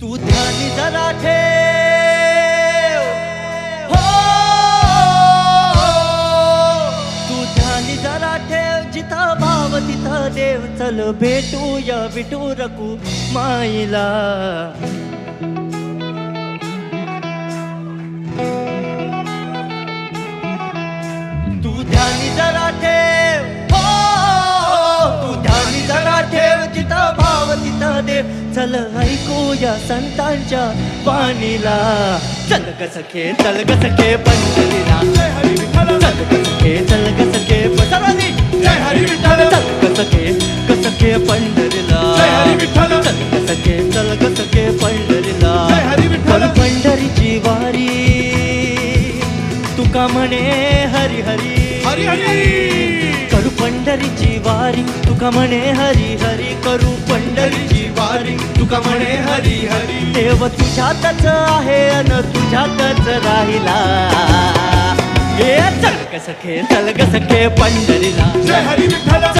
तू ध्यानी जरा ठेव. हो. तू ध्यानी जरा ठेव. जिथं भाव तिथं देव. चल भेटूया विटू रकू माईला. तू ध्यानी जरा ठेव. चल ऐकूया संतांच्या वाणीला. चल ग सखे चल ग सखे पंढरीला चल ग सखे चल ग सखे विठ्ठल चल ग सखे ग सखे पंढरीला चल ग सखे चल ग सखे पंढरीला पण पंढरीची वारी. तुका म्हणे हरी. हरी हरी हरी. करू पंढरीची वारी. तुका म्हणे हरी हरी. करू पंढरीची तुका म्हणे हरी हरी? देव तुझ्यातच आहे अन तुझ्यातच राहिला. हे चल सखे चल सखे पंढरीला. जय हरी विठ्ठल.